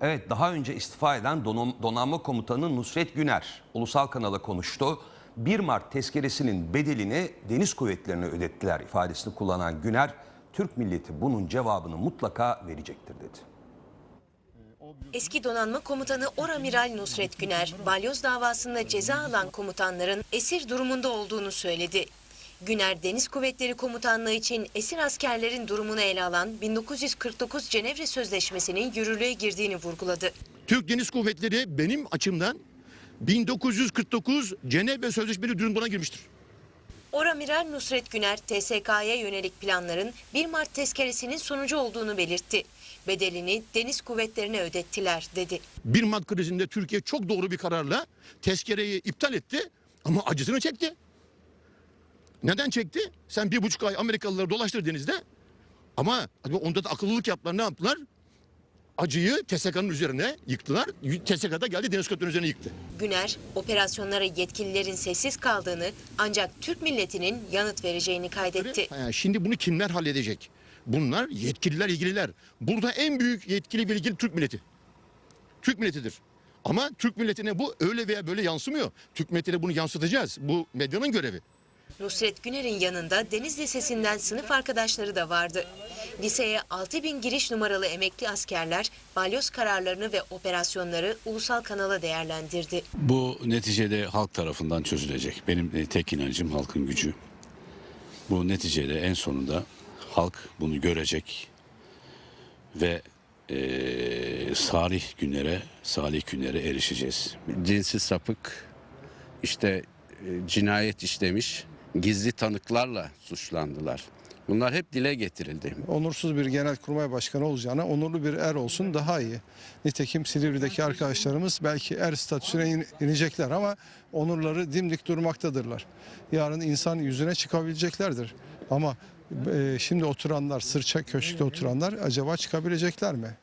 Evet daha önce istifa eden donanma komutanı Nusret Güner ulusal kanala konuştu. 1 Mart tezkeresinin bedelini deniz kuvvetlerine ödettiler ifadesini kullanan Güner, Türk milleti bunun cevabını mutlaka verecektir dedi. Eski donanma komutanı Oramiral Nusret Güner, balyoz davasında ceza alan komutanların esir durumunda olduğunu söyledi. Güner, Deniz Kuvvetleri Komutanlığı için esir askerlerin durumunu ele alan 1949 Cenevre Sözleşmesi'nin yürürlüğe girdiğini vurguladı. Türk Deniz Kuvvetleri benim açımdan 1949 Cenevre Sözleşmesi durumuna girmiştir. Oramiral Nusret Güner, TSK'ya yönelik planların 1 Mart tezkeresinin sonucu olduğunu belirtti. Bedelini deniz kuvvetlerine ödettiler dedi. 1 Mart krizinde Türkiye çok doğru bir kararla tezkereyi iptal etti ama acısını çekti. Neden çekti? Sen bir buçuk ay Amerikalıları dolaştır denizde ama onda da akıllılık yaptılar ne yaptılar? Acıyı TSK'nın üzerine yıktılar. TSK'da geldi deniz kuvvetlerinin üzerine yıktı. Güner, operasyonlara yetkililerin sessiz kaldığını ancak Türk milletinin yanıt vereceğini kaydetti. Şimdi bunu kimler halledecek? Bunlar yetkililer, ilgililer. Burada en büyük yetkili ve ilgili Türk milleti. Türk milletidir. Ama Türk milletine bu öyle veya böyle yansımıyor. Türk milletine bunu yansıtacağız. Bu medyanın görevi. Nusret Güner'in yanında Deniz Lisesi'nden sınıf arkadaşları da vardı. Liseye 6000 giriş numaralı emekli askerler balyoz kararlarını ve operasyonları ulusal kanala değerlendirdi. Bu neticede halk tarafından çözülecek. Benim e, tek inancım halkın gücü. Bu neticede en sonunda halk bunu görecek ve e, salih günlere, salih günlere erişeceğiz. cinsi sapık, işte e, cinayet işlemiş, gizli tanıklarla suçlandılar. Bunlar hep dile getirildi. onursuz bir genelkurmay başkanı olacağına onurlu bir er olsun daha iyi. Nitekim Silivri'deki arkadaşlarımız belki er statüsüne in- inecekler ama onurları dimdik durmaktadırlar. Yarın insan yüzüne çıkabileceklerdir. Ama e, şimdi oturanlar, sırça köşkte oturanlar acaba çıkabilecekler mi?